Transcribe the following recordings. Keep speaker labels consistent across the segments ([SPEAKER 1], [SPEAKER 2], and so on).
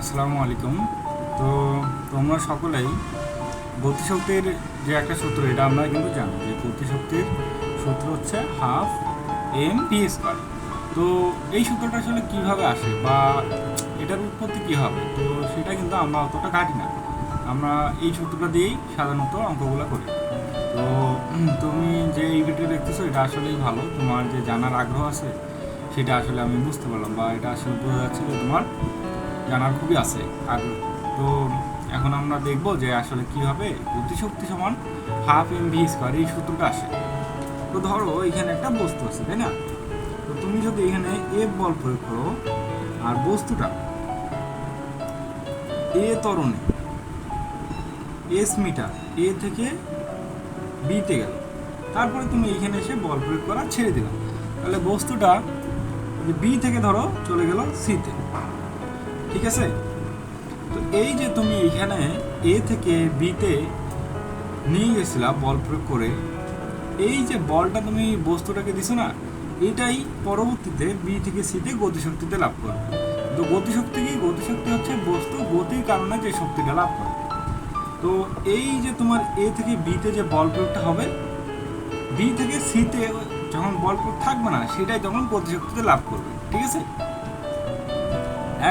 [SPEAKER 1] আসসালামু আলাইকুম। তো তোমরা সকলেই গতিশক্তির যে একটা সূত্র, এটা আমরা কিন্তু জানি যে গতিশক্তির সূত্র হচ্ছে হাফ এম পি স্কোয়ার। তো এই সূত্রটা আসলে কীভাবে আসে বা এটার উৎপত্তি কী হবে? তো সেটা কিন্তু আমরা অতটা কাটি না। আমরা এই সূত্রটা দিয়েই সাধারণত অঙ্কগুলো করি। তো তুমি যে এই ভিডিও দেখতেছো, এটা আসলেই ভালো। তোমার যে জানার আগ্রহ আছে, সেটা আসলে আমি বুঝতে পারলাম বা এটা আসলে বোঝা যাচ্ছে যে তোমার জানার খুবই আছে। আগ্রহ তো এখন আমরা দেখব যে আসলে কি হবে। গতিশক্তি সমান হাফ এম ভি স্কোয়ার এই সূত্রটা আসে। তো ধরো এখানে একটা বস্তু আছে, তাই না? তো তুমি যদি এখানে এফ বল প্রয়োগ করো, আর বস্তুটা এ তরণে এস মিটার এ থেকে বিতে গেল। তারপরে তুমি এইখানে এসে বল প্রয়োগ করা ছেড়ে দিলাম তাহলে বস্তুটা বি থেকে ধরো চলে গেল সিতে ঠিক আছে? তো এই যে তুমি এখানে এ থেকে বিতে নিয়ে গেছিলা বল প্রয়োগ করে, এই যে বলটা তুমি বস্তুটাকে দিছো না, এটাই পরবর্তীতে বি থেকে সিতে গতিশক্তিতে লাভ করবে। তো গতিশক্তি কি? গতিশক্তি হচ্ছে বস্তু গতির কারণে যে শক্তিটা লাভ করে। তো এই যে তোমার এ থেকে বিতে যে বল প্রয়োগটা হবে বি থেকে সিতে যখন বল প্রয়োগ থাকবে না, সেটাই তখন গতিশক্তিতে লাভ করবে। ঠিক আছে?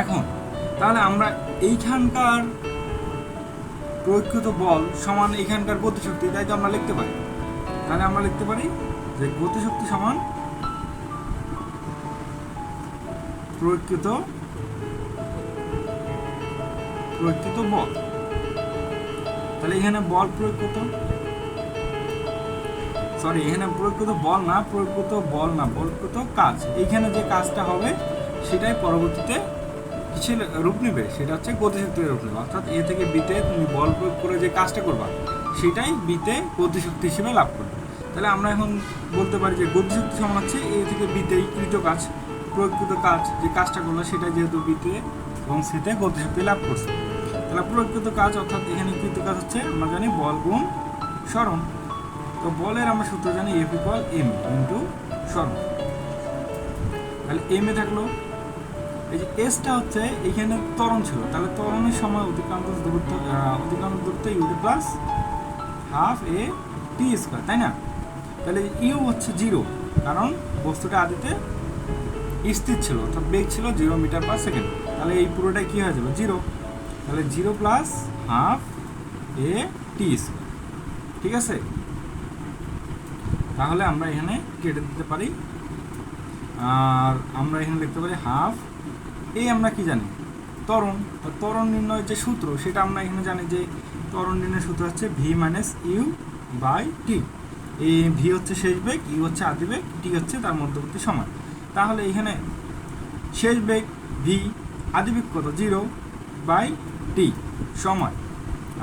[SPEAKER 1] এখন তাহলে আমরা এইখানকার প্রয়োগকৃত বল সমান এইখানকার গতিশক্তি, তাই তো আমরা লিখতে পারি। তাহলে আমরা লিখতে পারি যে গতিশক্তি সমান প্রয়োগকৃত প্রয়োগকৃত বল। তাহলে এখানে বল প্রয়োগ কত? সরি এখানে প্রয়োগকৃত বল না প্রয়োগকৃত বল না প্রয়োগকৃত কাজ। এইখানে যে কাজটা হবে সেটাই পরবর্তীতে কিসের রূপ নেবে, সেটা হচ্ছে গতিশক্তির রূপ নেবে। অর্থাৎ এ থেকে বিতে তুমি বল প্রয়োগ করে যে কাজটা করবা, সেটাই বিতে গতিশক্তি হিসেবে লাভ করবে। তাহলে আমরা এখন বলতে পারি যে গতিশক্তি সমান হচ্ছে এ থেকে বিতে কৃত কাজ, প্রয়োগকৃত কাজ, যে কাজটা করল সেটা যেহেতু বিতে এবং সেতে গতিশক্তি লাভ করছে। তাহলে প্রয়োগকৃত কাজ, অর্থাৎ এখানে কৃত কাজ হচ্ছে, আমরা জানি বল গুণ স্মরণ। তো বলের আমরা সূত্র জানি এফ ইকুয়াল এম ইন্টু স্মরণ। তাহলে এম এ থাকল এই যে এসটা হচ্ছে এখানে তরণ ছিল। তাহলে তরণের সময় অতিক্রান্ত দূরত্ব অতিক্রান্ত দূরত্ব u t plus half a t square তাই না? তাহলে ইউ হচ্ছে জিরো কারণ বস্তুটা আদিতে স্থির ছিল, অর্থাৎ বেগ ছিল জিরো মিটার পার সেকেন্ড তাহলে এই পুরোটাই কী হয়ে যাবে? জিরো তাহলে zero plus half a t square ঠিক আছে? তাহলে আমরা এখানে কেটে দিতে পারি। আর আমরা এখানে লিখতে পারি হাফ এই আমরা কি জানি? ত্বরণ। তো ত্বরণ নির্ণয়ের যে সূত্র, সেটা আমরা এখানে জানি যে ত্বরণ নির্ণয়ের সূত্র হচ্ছে v minus u by t এই ভি হচ্ছে শেষ বেগ ইউ হচ্ছে আদি বেগ টি হচ্ছে তার মধ্যবর্তী সময় তাহলে এখানে শেষ বেগ ভি আদি কত? জিরো বাই টি সময়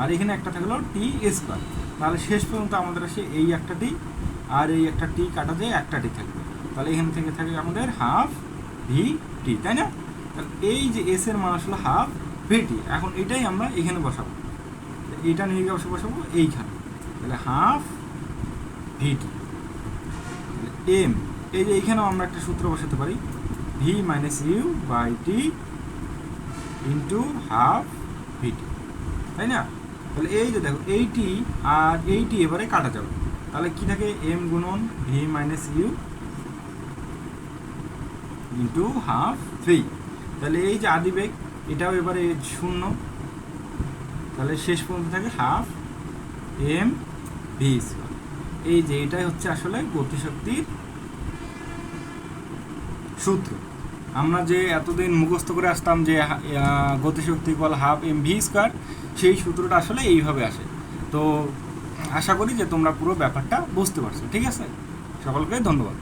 [SPEAKER 1] আর এখানে একটা থাকল টি স্কোয়ার তাহলে শেষ পর্যন্ত আমাদের আসে এই একটা টি আর এই একটা টি কাটা যায় একটা টি থাকবে। তাহলে এখান থেকে থাকে আমাদের হাফ ভি টি তাই না? তাহলে এই যে এস এর মান আসলে হাফ ভি টি এখন এটাই আমরা এখানে বসাবো। এটা নিয়ে গিয়ে বসে, বসাবো? এইখানে। তাহলে হাফ ভি টি এম এই যে এইখানেও আমরা একটা সূত্র বসাতে পারি। V minus u by t into half v t তাই না? তাহলে এই যে দেখো এইটি আর এইটি এবারে কাটা যাবে। তাহলে কি থাকে? এম গুণন v minus u into half three তাহলে এই যে আদিবেগ এটাও এবারে শূন্য। তাহলে শেষ পর্যন্ত থাকে হাফ এম ভি এই যে এটাই হচ্ছে আসলে গতিশক্তির সূত্র। আমরা যে এতদিন মুখস্থ করে আসতাম যে গতিশক্তি equal half m v square সেই সূত্রটা আসলে এইভাবে আসে। তো আশা করি যে তোমরা পুরো ব্যাপারটা বুঝতে পারছ। ঠিক আছে? সকলকে ধন্যবাদ।